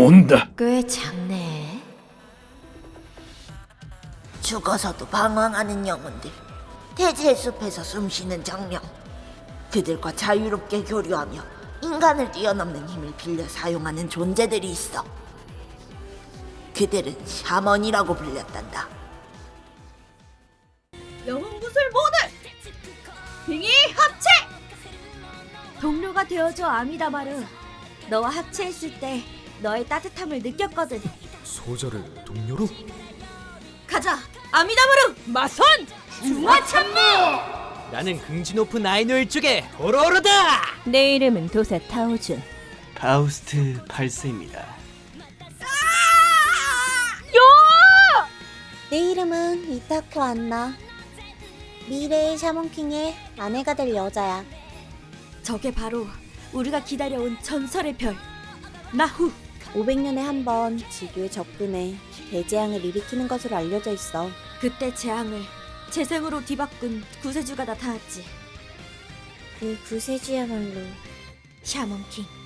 온다. 꽤 작네. 죽어서도 방황하는 영혼들, 대지의 숲에서 숨쉬는 장령. 그들과 자유롭게 교류하며 인간을 뛰어넘는 힘을 빌려 사용하는 존재들이 있어. 그들은 샤먼이라고 불렸단다. 영웅 구슬 모드 빙의 합체 동료가 되어줘 아미다마르. 너와 합체했을 때 너의 따뜻함을 느꼈거든. 소저를 동료로? 가자 아미다마르 마선 중화 참모 나는 긍지 높은 아이노일 쪽에 오로로다! 내 이름은 도사 타오준. 파우스트 발스입니다. 내 이름은 이타쿠 안나. 미래의 샤먼킹의 아내가 될 여자야. 저게 바로 우리가 기다려온 전설의 별. 나후. 500년에 한 번 지구에 접근해 대재앙을 일으키는 것으로 알려져 있어. 그때 재앙을 재생으로 뒤바꾼 구세주가 나타났지. 그 구세주야말로 샤먼킹.